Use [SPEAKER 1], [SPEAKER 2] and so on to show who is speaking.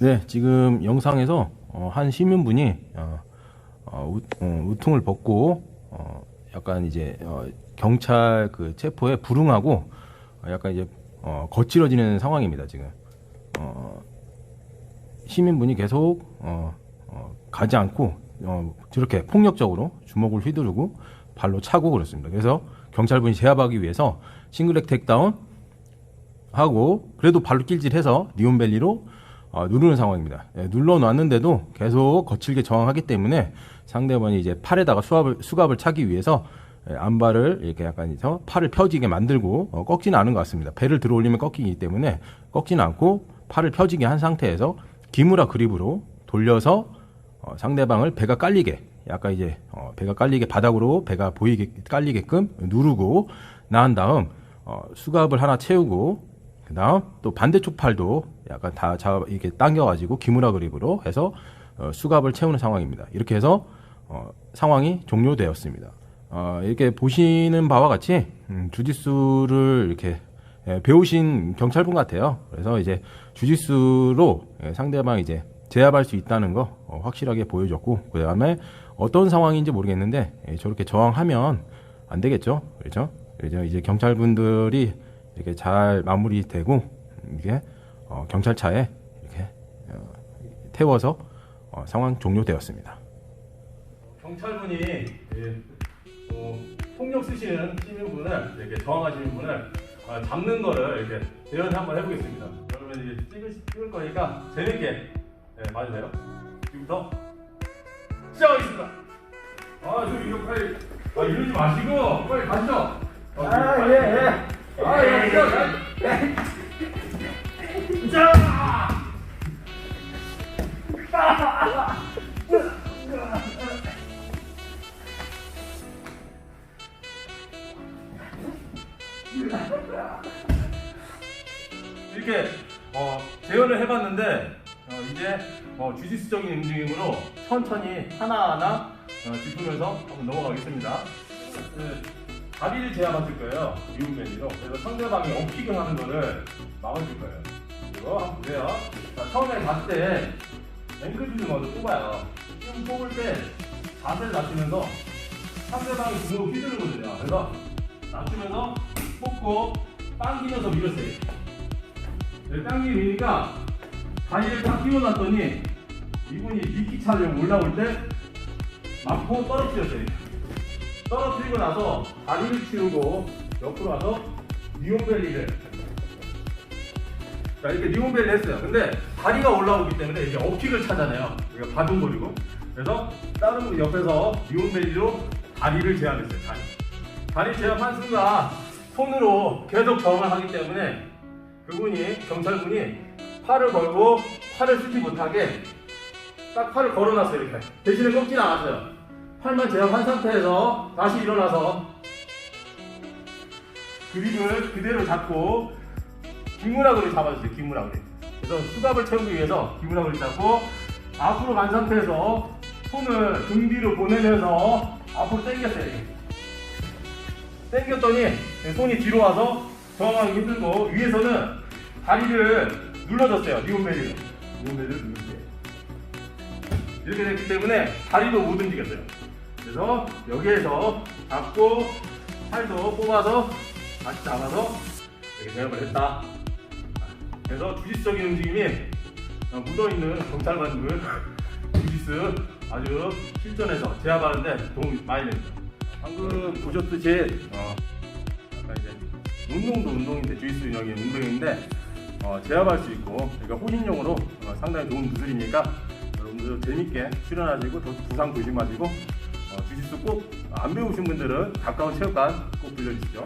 [SPEAKER 1] 네, 지금 영상에서 어, 한 시민분이 어, 어, 우, 어, 우 통을 벗고 어, 약간 이제 어, 경찰 그 체포에 불응하고 어, 약간 이제 어, 거칠어지는 상황입니다 지금. 어, 시민분이 계속 어, 어, 가지 않고 어, 저렇게 폭력적으로 주먹을 휘두르고 발로 차고 그렇습니다. 그래서 경찰분이 제압하기 위해서 싱글렉 택다운 하고 그래도 발로 낄질해서 니온벨리로 어, 누르는 상황입니다. 예, 눌러놨는데도 계속 거칠게 저항하기 때문에 상대방이 이제 팔에다가 수압을, 수갑을 차기 위해서 예, 안발을 이렇게 약간 해서 팔을 펴지게 만들고 어, 꺾지는 않은 것 같습니다. 배를 들어 올리면 꺾이기 때문에 꺾지는 않고 팔을 펴지게 한 상태에서 기무라 그립으로 돌려서 어, 상대방을 배가 깔리게 약간 이제 어, 배가 깔리게 바닥으로 배가 보이게 깔리게끔 누르고 나한 다음 어, 수갑을 하나 채우고 그다음 또 반대쪽 팔도 약간 다 잡아 이렇게 당겨가지고 기무라 그립으로 해서 어, 수갑을 채우는 상황입니다. 이렇게 해서 어, 상황이 종료되었습니다. 어, 이렇게 보시는 바와 같이 음, 주짓수를 이렇게 예, 배우신 경찰분 같아요. 그래서 이제 주짓수로 예, 상대방 이제 제압할 수 있다는 거 어, 확실하게 보여줬고 그 다음에 어떤 상황인지 모르겠는데 예, 저렇게 저항하면 안 되겠죠, 그렇죠? 이제 경찰분들이 이렇게 잘 마무리되고 이게 어, 경찰차에 이렇게 어, 태워서 어, 상황 종료되었습니다. 경찰분이 예, 어, 폭력 쓰시는 시민분을 이렇게 저항하시는 분을 어, 잡는 거를 이렇게 대연 한번 해보겠습니다. 그러면 이제 찍을, 찍을 거니까 재밌게 예, 봐주세요. 지금부터 시작하겠습니다. 아, 저 이거 빨리 아 이러지 마시고 빨리 가시죠. 아, 예, 예. 이렇게 어, 재현을 해봤는데 어, 이제 어, 주짓수적인 움직임으로 천천히 하나하나 어, 짚으면서 한번 넘어가겠습니다. 그, 다리를 제압하실 거예요. 미움벨리로. 그래서 상대방이 업킥을 하는 거를 막아줄 거예요. 이거 한번 보세요. 자, 처음에 갔을 때 앵클 주는 먼저 뽑아요. 지금 뽑을 때 자세를 낮추면서 상대방이 등으로 휘두르거든요. 그래서 낮추면서 뽑고 당기면서 밀었어요. 네, 당기니까 다리를 딱 끼워놨더니 이분이 미끼 차려고 올라올 때 맞고 떨어뜨렸어요. 떨어뜨리고 나서 다리를 치우고 옆으로 와서 니온벨리를 자 이렇게 니온벨리 했어요. 근데 다리가 올라오기 때문에 이게 어킥을 차잖아요. 이거 바둥거리고 그래서 다른 분 옆에서 니온벨리로 다리를 제압했어요. 다리. 다리 제압한 순간 손으로 계속 저항을 하기 때문에 그분이 경찰분이 팔을 걸고 팔을 쓰지 못하게 딱 팔을 걸어놨어요 이렇게. 대신에 꺾지는 않았어요. 팔만 제압한 상태에서 다시 일어나서 그립을 그대로 잡고 기무라그를 잡아주세요 기무라그를. 그래서 수갑을 채우기 위해서 기무라그를 잡고 앞으로 간 상태에서 손을 등 뒤로 보내면서 앞으로 당겼어요. 당겼더니 손이 뒤로 와서 저항하기 힘들고 위에서는 다리를 눌러줬어요 니온벨리로 니온벨리를 눌러주세요. 이렇게 됐기 때문에 다리도 못 움직였어요. 그래서 여기에서 잡고 팔도 뽑아서 다시 잡아서 이렇게 대응을 했다. 그래서 주짓수적인 움직임이 어, 묻어있는 경찰관들 주짓수 아주 실전에서 제압하는데 도움이 많이 됩니다. 방금 보셨듯이 어, 운동도 운동인데 주짓수 여기 운동인데 어, 제압할 수 있고 그러니까 호신용으로 어, 상당히 좋은 기술이니까 여러분들 재밌게 출연하시고 더 부상 조심하시고 어, 주짓수 꼭 안 배우신 분들은 가까운 체육관 꼭 들려주시죠.